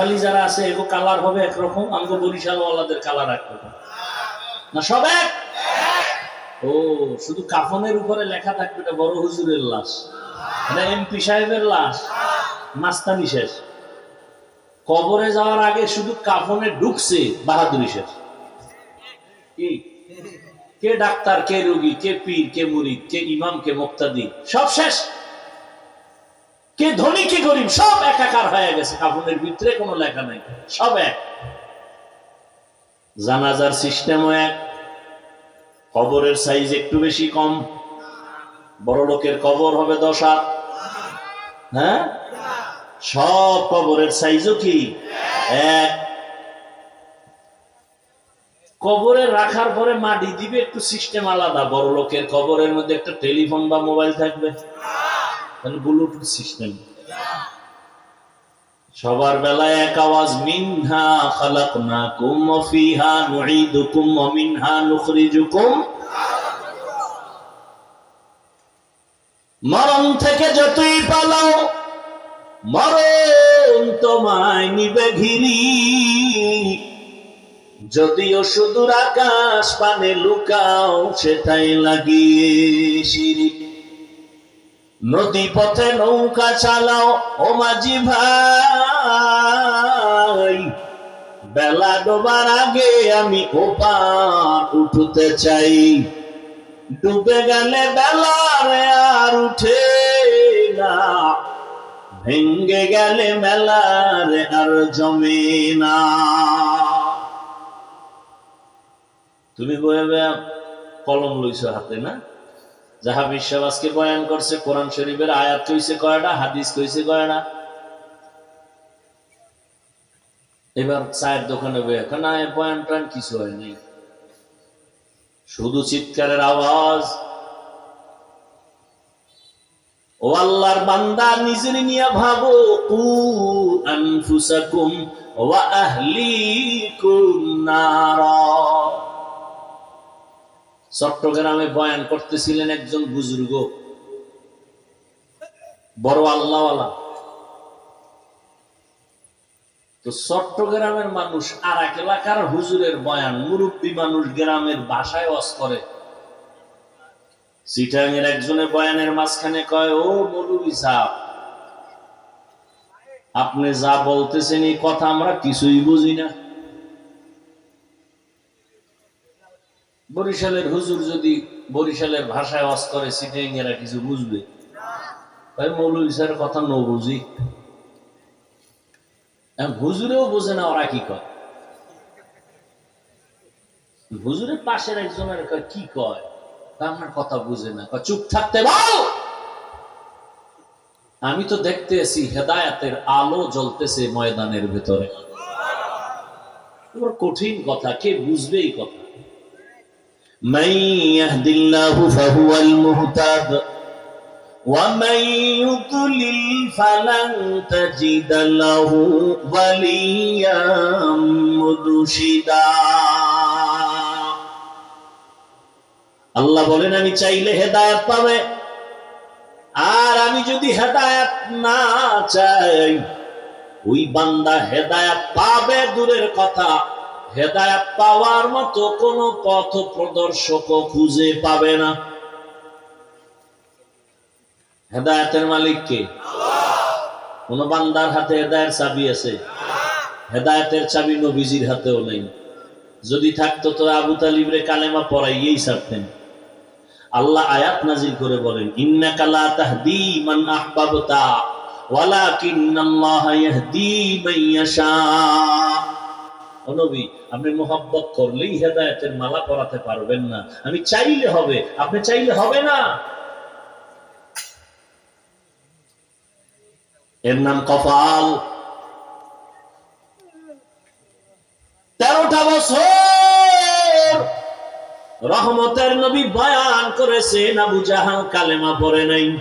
নোয়াখালী যারা আছে, এগো কালার হবে একরকম, আমগো বরিশালওয়ালাদের কালার একরকম। না, সব এক? ও, শুধু কাফনের উপরে লেখা থাকবে এটা বড় হুজুরের লাশ। এটা এমপি সাহেবের লাশ। মাস্তানি শেষ। কবরে যাওয়ার আগে শুধু কাফনে ঢুকছে বাহাদুরি শেষ। কি? কে ডাক্তার, কে রোগী, কে পীর, কে মুরিদ, কে ইমাম, কে মুক্তাদি? সব শেষ। কে ধনী, কে গরিব, সব একাকার হয়ে গেছে। কাফনের ভিতরে কোনো লেখা নাই। সব এক। জানাজার সিস্টেমও এক। কবরের সাইজ একটু বেশি কম। বড় লোকের কবর হবে দশ হ্যাঁ? সব কবরের সাইজও কি? এক। কবরে রাখার পরে মাটি দিবে, একটু সিস্টেম আলাদা। বড় লোকের কবরের মধ্যে একটা টেলিফোন বা মোবাইল থাকবে। তাহলে ব্লুটুথ সিস্টেম সবার বেলায় এক আওয়াজ, মিনহা খালাকনাকুম ওয়া ফিহা নুঈদুকুম ওয়া মিনহা নুখরিজুকুম। মরণ থেকে যতই পালাও, মরণ তোমায় নিবে ঘিরি। যদিও সুদূর আকাশ পানে লুকাও, সেটাই লাগিয়ে সিঁড়ি। নদী পথে নৌকা চালাও, ও মাঝি ভাই। বেলা ডোবার আগে আমি ওপার উঠতে চাই। ডুবে গেলে বেলারে আর উঠে না। ভেঙ্গে গেলে মেলারে আর জমে না। তুমি বয়ে কলম লইছো হাতে, না? যাহা বিশ্বাস বয়ান করছে, কোরআন শরীফের আয়াত কইছে কয়টা, হাদিস কইছে কয়টা? এবার চায়ের দোকানে বয়ে বয়ান টয়ান কিছু হয় নাই শুধু চিৎকারের আওয়াজ। ও আল্লাহর বান্দা, নিজের নিয়ে ভাবো, কু আনফুসাকুম ওয়া আহলিকুম নারা। চট্টগ্রামে বয়ান করতেছিলেন একজন বুজুর্গ। বড় আল্লাহওয়ালা। তো চট্টগ্রামের মানুষ আর এক এলাকার হুজুরের বয়ান মুরব্বী মানুষ গ্রামের ভাষায় ওয়াজ করে। সিটাঙের একজনের বয়ানের মাঝখানে কয়, ও মৌলবী সাহেব, আপনি যা বলতেছেন এই কথা আমরা কিছুই বুঝি না। বরিশালের হুজুর যদি বরিশালের ভাষায় ওয়াজ করে সিটাঙেরা কিছু বুঝবে? তাই মৌলবী সাহেবের কথা ন বুঝি। হুজুরেও বোঝে না, ওরা কি কয়? হুজুরের পাশের একজনের কি কয়? তা আমার কথা বুঝে না। চুপ থাকতে বল! আমি তো দেখতে আছি, হেদায়াতের আলো জ্বলতেছে ময়দানের ভেতরে। কঠিন কথা, কে বুঝবে এই কথা। من يهد الله فهو المهتد ومن يضلل فلن تجد له وليا مرشدا আল্লাহ বলেন আমি চাইলে হেদায়াত পাবে আর আমি যদি হেদায়াত না চাই ওই বান্দা হেদায়াত পাবে দূরের কথা হেদায়াত পাওয়ার মতো কোন পথ প্রদর্শক খুঁজে পাবে না। হেদায়াতের মালিক কে? কোন বান্দার হাতে হেদায়ের চাবি আছে? হেদায়েতের চাবি নবীজির হাতেও নেই। যদি থাকতো তো আবু তালিবরে কালেমা পড়াইয়েই ছাড়তেন। আল্লাহ আয়াত নাজিল করে বলেন ইন্নাকা লা তাহদি মান আহবাবতা ওয়ালাকিন্নাল্লাহা ইয়াহদি মান ইয়াশা। নবী আপনি মোহাব্বত করলেই হেদায়েতের মালা পরাতে পারবেন না। আমি চাইলে হবে, আপনি চাইলে হবে না। এর নাম কপাল। তেরোটা বছর রহমতের নবী বয়ান করেছেন, আবু জাহাল কালেমা পড়ে নাই।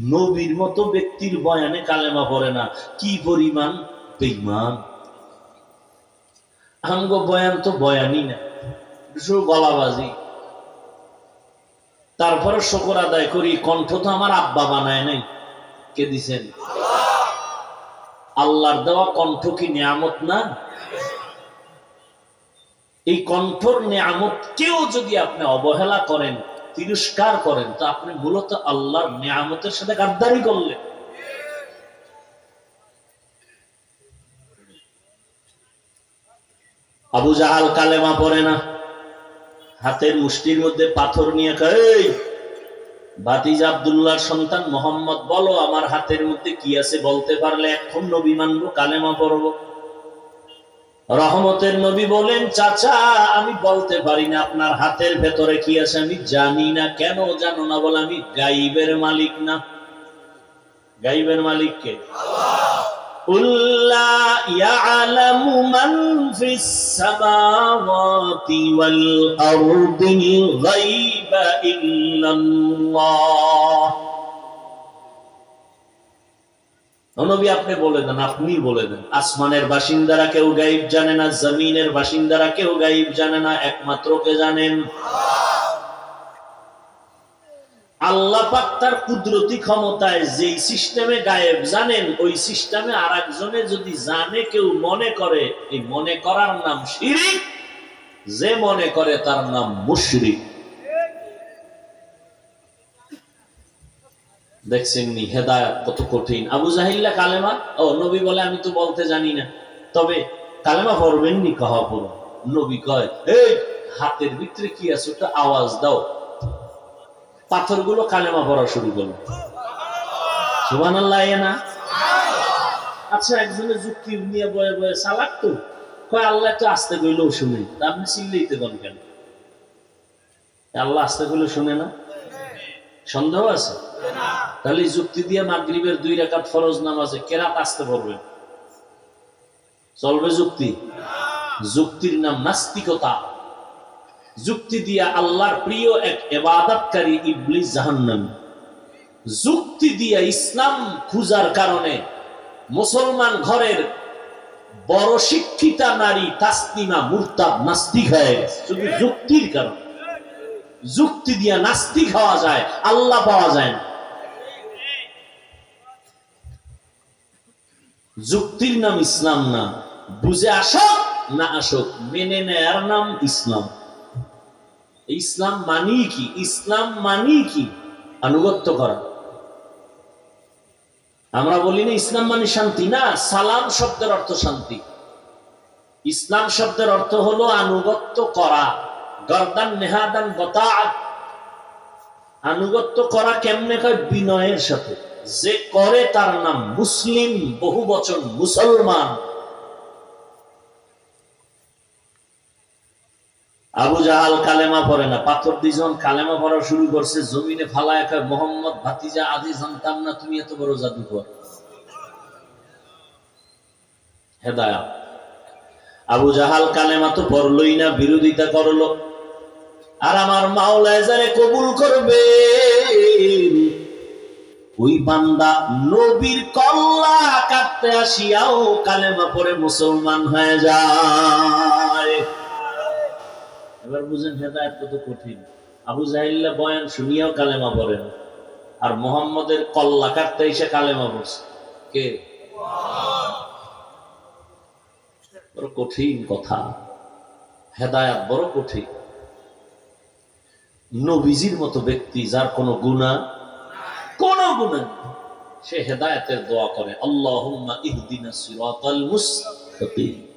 নবীর মতো ব্যক্তির বয়ানে কালেমা পড়ে না। কি পরিমাণ? বেইমান আমগো বয়ান তো বয়ানই না শুধু গলাবাজি। তারপরে শকর আদায় করি, কণ্ঠ তো আমার আব্বা বানায় নাই, কে দিছেন? আল্লাহর দেওয়া কণ্ঠ কি নিয়ামত না? এই কণ্ঠর নিয়ামত কেউ যদি আপনি অবহেলা করেন, তিরস্কার করেন, তো আপনি মূলত আল্লাহর নিয়ামতের সাথে গাদ্দারি করলেন। আবু জাহাল কালেমা পড়ে না। হাতের মুষ্টির মধ্যে পাথর নিয়ে "এই, ভাতিজা আব্দুল্লাহর সন্তান মোহাম্মদ বলো আমার হাতের মধ্যে কি আছে বলতে পারলে এখন নবী মানবো কালেমা পড়ব? রহমতের নবী বলেন চাচা আমি বলতে পারি না আপনার হাতের ভেতরে কি আছে আমি জানি না। কেন জানো না বলে আমি গাইবের মালিক না? গাইবের মালিক কে? قل لا يعلم من في السماوات والأرض الغيب إلا الله নবী আপনি বলে দেন আপনি বলে দেন আসমানের বাসিন্দারা কেউ গাইব জানে না জমিনের বাসিন্দারা কেউ গাইব জানে না একমাত্র কে জানেন আল্লাহ তার কুদরতি ক্ষমতায় যেই সিস্টেমে গায়েব জানেন, ওই সিস্টেমে আর একজনে যদি জানে, কেউ মনে করে, এই মনে করার নাম শিরিক, যে মনে করে তার নাম মুশরিক। দেখছেন নি, হেদায়ত কত কঠিন। আবু জাহিল্লা কালেমা? ও, নবী বলে আমি তো বলতে জানি না। তবে কালেমা পড়বেন নি কহা পুরো নবী কয়, এই, হাতের ভিতরে কি আছে? ওটা আওয়াজ দাও। পাথরগুলো কালেমা পড়া শুরু করল। সুবান আল্লাহ না? আচ্ছা একজনের যুক্তি নিয়ে বয়ে বয়ে চালাক তো। কয়, আল্লাহ তো আসতে গইলেও শুনে। আপনি চিল্লাইতে পারেন কেন? আল্লাহ আসতে গেলে শুনে না? সন্দেহ আছে? তাহলে যুক্তি দিয়ে মাগরিবের দুই রেখাত ফরজ নামাজে কেরাত আসতে পারবে চলবে যুক্তি। যুক্তির নাম নাস্তিকতা। যুক্তি দিয়া আল্লাহর প্রিয় এক এবাদতকারী ইবলিস জাহান্নাম। যুক্তি দিয়া ইসলাম খুঁজার কারণে মুসলমান ঘরের বড় শিক্ষিতা নারী তাসলিমা মুরতাদ নাস্তিক হয়ে গেছে। শুধু যুক্তির কারণে। যুক্তি দিয়া নাস্তিক হওয়া যায়, আল্লাহ পাওয়া যায় না। যুক্তির নাম ইসলাম না। বুঝে আসক, না আসক, মেনে নেয়ার নাম ইসলাম। ইসলাম মানি কি? ইসলাম মানি কি? আনুগত্য করা। আমরা বলি না ইসলাম মানে শান্তি, না, সালাম শব্দের অর্থ শান্তি। ইসলাম শব্দের অর্থ হলো আনুগত্য করা, গরদান, নেহাদান বতাআত আনুগত্য করা কেমনে কয় বিনয়ের সাথে। যে করে তার নাম মুসলিম, বহু বচন মুসলমান। আবু জাহাল কালেমা পড়ে না, পাথর দুজন কালেমা পড়া শুরু করছে, জমিনে ফালায় কয়, মোহাম্মদ, ভাতিজা, আদি জানতাম না, তুমি এত বড় জাদুকর? হেদায়া। আবু জাহাল কালেমা তো পড়লই না, বিরোধিতা করল। আর আমার মাওলায় যারে কবুল করবে, ওই বান্দা নবীর কল্লা কাটতে আসিয়াও কালেমা পরে মুসলমান হয়ে যায়। এবার বুঝেন হেদায়ত কত কঠিন। আবু জাহিল্লা বয়ান শুনিয়াও কালেমা পড়েন আর মোহাম্মদের কল্লা কাটতে এসে কালেমা পড়ছে। কে? বড় কঠিন কথা। হেদায়াত বড় কঠিন। নবীজির মতো ব্যক্তি যার কোনো গুণা কোন গুণা সে হেদায়তের দোয়া করে আল্লাহ ইহদিনা সিরাতাল মুস্তাকিম।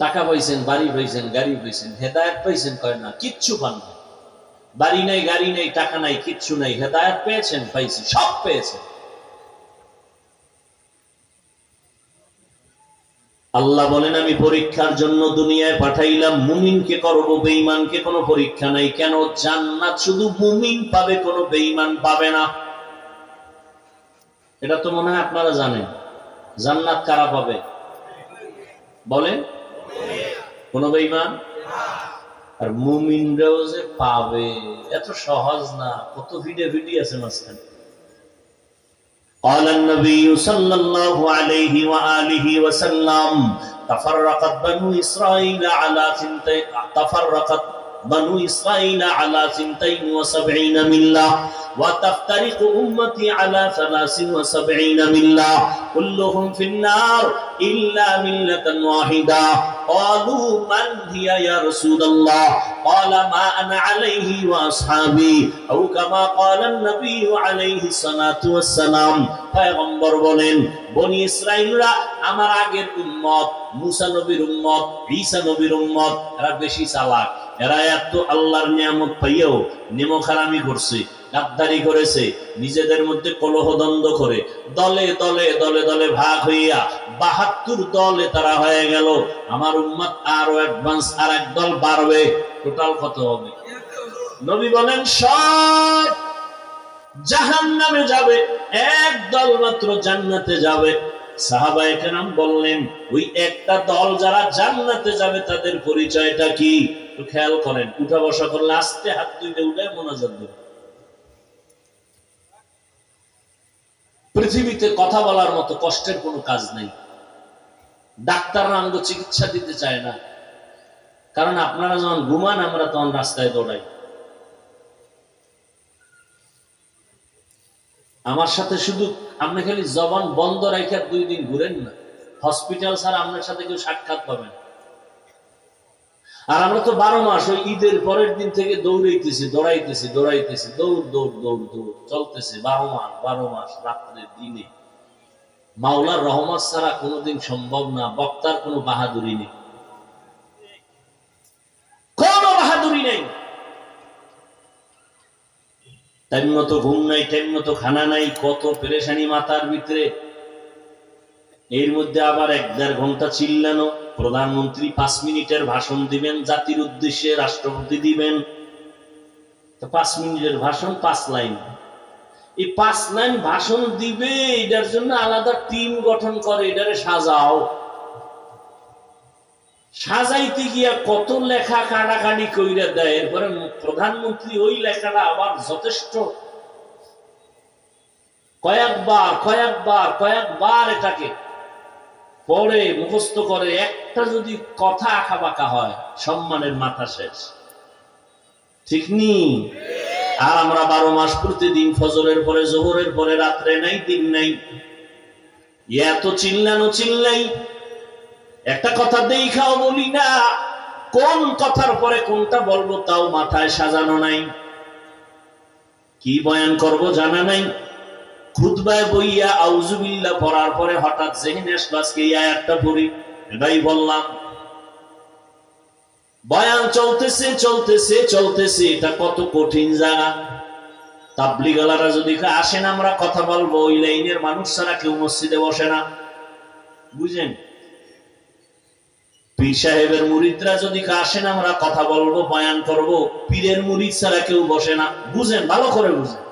টাকা পাইছেন, বাড়ি পাইছেন, গাড়ি পাইছেন, হেদায়েত পাইছেন, কয় না, কিচ্ছু পান না বাড়ি নাই, গাড়ি নাই, টাকা নাই, কিচ্ছু নাই, হেদায়েত পেয়েছেন, পাইছি, সব পেয়েছেন। আল্লাহ বলেন, আমি পরীক্ষার জন্য দুনিয়ায় পাঠাইলাম, মুমিনকে করব, বেঈমানকে কোনো পরীক্ষা নাই। কেন? জান্নাত শুধু মুমিন পাবে, কোনো বেঈমান পাবে না। এটা তো মনে হয় আপনারা জানেন। জান্নাত কারা পাবে? বলেন। কোন বেঈমান আর মুমিনরাও যে পাবে এত সহজ না কত ভিডিও ভিডিও আছে মাঝখানে قال النبي صلى الله عليه وآله وسلم تفرقت بنو إسرائيل على ثنتين تفرقت بنو إسرائيل على ثنتين وسبعين ملة وتفترق أمتي على ثلاث وسبعين ملة كلهم في النار إلا ملة واحدة قالوا من هي يا رسول الله قال ما أنا عليه وأصحابي أو كما قال النبي عليه الصلاة والسلام পয়গম্বর বলেন বনি ইসরাইলরা আমার আগের উম্মত মুসা নবীর উম্মত ঈসা নবীর উম্মত এরা বেশি চালাক এরা এত আল্লাহর নিয়ামত পাইয়েও নিমখারামি করছে গাদ্দারি করেছে, নিজেদের মধ্যে কলহ দ্বন্দ্ব করে। দলে দলে দলে দলে ভাগ হইয়া বাহাত্তর দলে তারা হয়ে গেল। আমার উম্মত আরও অ্যাডভান্স আর এক দল বাড়বে। টোটাল কত হবে? নবী বলেন, সব জাহান নামে যাবে। এক দল মাত্র জান্নাতে যাবে। সাহাবায়ে কেরাম বললেন, ওই একটা দল যারা জান্নাতে যাবে তাদের পরিচয়টা কি? খেয়াল করেন, উঠা বসা করলে আস্তে হাত দুইটা উঠে মোনাজাত দেবে। পৃথিবীতে কথা বলার মতো কষ্টের কোনো কাজ নেই। ডাক্তাররা আমাকে চিকিৎসা দিতে চায় না। কারণ আপনারা যখন ঘুমান, আমরা তখন রাস্তায় দৌড়াই। আমার সাথে শুধু আপনি খালি জবান বন্ধ রাখে দুই দিন ঘুরেন না। হসপিটাল স্যার আপনার সাথে কেউ সাক্ষাৎ পাবেন। আর আমরা তো বারো মাস ওই ঈদের পরের দিন থেকে দৌড়াইতেছি দৌড়াইতেছি দৌড়াইতেছি, দৌড় দৌড় দৌড় দৌড়, চলতেছে বারো মাস বারো মাস রাত্রে দিনে। মাওলার রহমত ছাড়া কোনোদিন সম্ভব না, বক্তার কোনো বাহাদুরি নেই। কোন বাহাদুরি নেই। টাইম মতো ঘুম নাই টাইম মতো খানা নাই, কত পেরেশানি মাথার ভিতরে। এর মধ্যে আবার এক দেড় ঘণ্টা চিল্লানো, প্রধানমন্ত্রী পাঁচ মিনিটের ভাষণ দিবেন, জাতির উদ্দেশ্যে রাষ্ট্রপতি দিবেন। পাঁচ মিনিটের ভাষণ, পাঁচ লাইন। এই পাঁচ লাইন ভাষণ দিবে, এটার জন্য আলাদা টিম গঠন করে, এটারে সাজাও। সাজাইতে গিয়া কত লেখা কাটাকাটি কইরা দেয়, এরপরে প্রধানমন্ত্রী ওই লেখাটা আবার যথেষ্ট। কয়েকবার কয়েকবার কয়েকবার এটাকে পড়ে মুখস্থ করে, একটা যদি কথা আঁকা বাঁকা হয়, সম্মানের মাথা শেষ। ঠিক নি? আর আমরা বারো মাস প্রতিদিন ফজরের পরে, জোহরের পরে, রাত্রে নাই, দিন নাই। এত চিল্লানো চিল্লাই। একটা কথা দেখাও বলি না, কোন কথার পরে কোনটা বলব তাও মাথায় সাজানো নাই। কি বয়ান করব জানা নাই। খুতবায় বইয়া আউজুবিল্লাহ পড়ার পরে হঠাৎ জেহেনে আসলো, আজকে এই আয়াতটা পড়ি। এটাই বললাম। বয়ান চলতেছে চলতেছে চলতেছে, এটা কত কঠিন জায়গা। তাবলিগালারা যদি আসেন আমরা কথা বলব। ওই লাইনের মানুষ ছাড়া কেউ মসজিদে বসে না। বুঝেন? পীর সাহেবের মুরিদরা যদি আসেন আমরা কথা বলব, বয়ান করব। পীরের মুরিদ ছাড়া কেউ বসে না। বুঝেন? ভালো করে বুঝেন।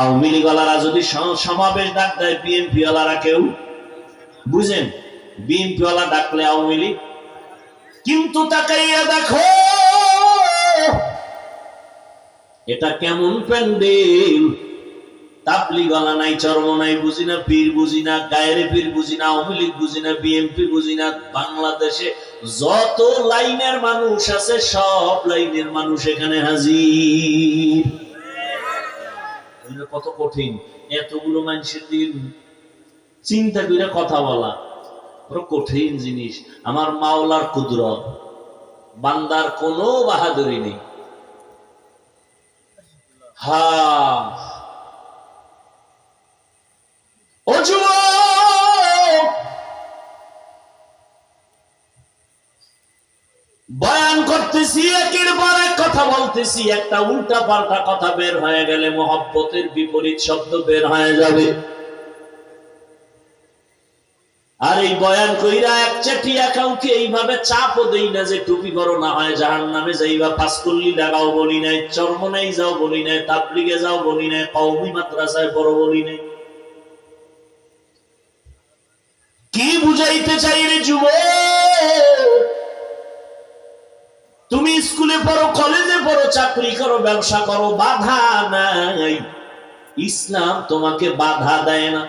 আওয়ামী লীগওয়ালারা যদি সমাবেশ ডাক দেয় বিএনপি ওয়ালারা কেউ? বুঝেন? বিএনপি ওয়ালা ডাকলে আওয়ামী লীগ? কিন্তু তাকাইয়া দেখো, এটা কেমন প্যান্ডেল? তাবলি গলা নাই, চর্ম নাই, বুঝি না পীর, বুঝি না গায়ের পীর, বুঝি না আওয়ামী লীগ, বুঝি না বিএনপি, বুঝি না বাংলাদেশে যত লাইনের মানুষ আছে, সব লাইনের মানুষ এখানে হাজির। কত কঠিন। এতগুলো মানুষের দিন চিন্তা করে কথা বলা কঠিন জিনিস। আমার মাওলার কুদরত, বান্দার কোনো বাহাদুরি নেই। বয়ান করতেছি একের পর কথা বলতেছি, একটা উল্টা পাল্টা কথা বের হয়ে গেলে মহব্বতের বিপরীত শব্দ বের হয়ে যাবে। আর এই বয়ান কইরা এক চাটিয়া কাউকে এইভাবে চাপও দেই না যে টুপি করো না হয় জাহান নামে যাইবা পাস করলি লাগাও বলি নাই, চর্ম নাই যাও বলি নাই, তাবলিগে যাও বলি নাই কৌমি মাদ্রাসায় পড়ো বলি নাই। কি বুঝাইতে চাই রে যুব তুমি স্কুলে পড়ো কলেজে পড়ো, চাকরি করো, ব্যবসা করো, বাধা নাই। ইসলাম তোমাকে বাধা দেয় না।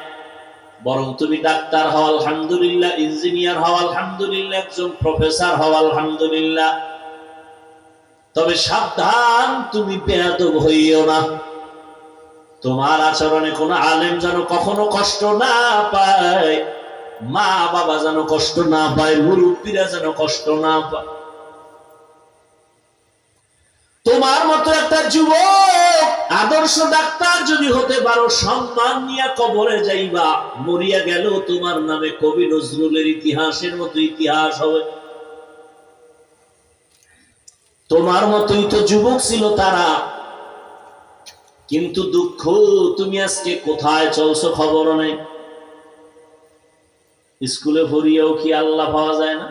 বরং তুমি ডাক্তার হও, আলহামদুলিল্লাহ, ইঞ্জিনিয়ার হও, আলহামদুলিল্লাহ, একজন প্রফেসর হও, আলহামদুলিল্লাহ। তবে সাবধান, তুমি বেয়াদব হইও না। তোমার আচরণে কোনো আলেম যেন কখনো কষ্ট না পায় মা বাবা যেন কষ্ট না পায়, মুরব্বীরা যেন কষ্ট না পায়। তোমার মতো একটা যুবক, আদর্শ ডাক্তার যদি হতে পারো, সম্মান নিয়ে কবরে যাইবা। মরিয়া গেল, তোমার নামে কবি নজরুলের ইতিহাসের মতো ইতিহাস হবে। তোমার মতোই তো যুবক ছিল তারা। কিন্তু দুঃখ, তুমি আজকে কোথায় চলছো খবর নেই। স্কুলে পড়িয়েও কি আল্লাহ পাওয়া যায় না?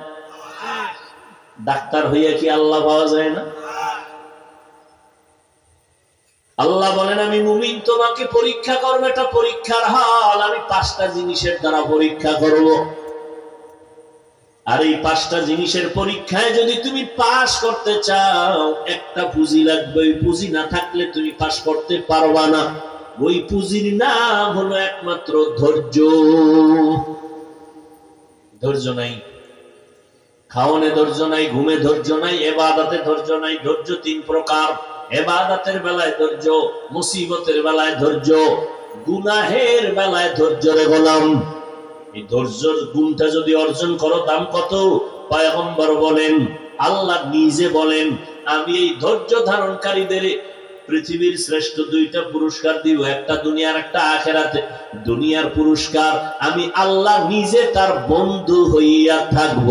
ডাক্তার হইয়া কি আল্লাহ পাওয়া যায় না? আল্লাহ বলেন, আমি মুমিন, তোমাকে পরীক্ষা করব, এটা পরীক্ষার হাল। আমি পাঁচটা জিনিসের দ্বারা পরীক্ষা করব। আর এই পাঁচটা জিনিসের পরীক্ষায় যদি তুমি পাশ করতে চাও, একটা পুঁজি লাগবে। ওই পুঁজি না থাকলে তুমি পাশ করতে পারবা না। ওই পুঁজির নাম হলো একমাত্র ধৈর্য। ধৈর্য নাই। খাওয়ানে ধৈর্য নাই, ঘুমে ধৈর্য নাই, এবাদাতে ধৈর্য নাই। ধৈর্য তিন প্রকার। এবাদাতের বেলায় ধৈর্য, মুসিবতের বেলায় ধৈর্য, গুনাহের বেলায় ধৈর্য রে গোলাম। এই ধৈর্যর গুণটা যদি অর্জন করো, দাম কত? পয়গম্বর বলেন, আল্লাহ নিজে বলেন, আমি এই ধৈর্য ধারণকারীদের পৃথিবীর শ্রেষ্ঠ দুইটা পুরস্কার দিব, একটা দুনিয়ার, একটা আখেরাতে। দুনিয়ার পুরস্কার, আমি আল্লাহ নিজে তার বন্ধু হইয়া থাকব।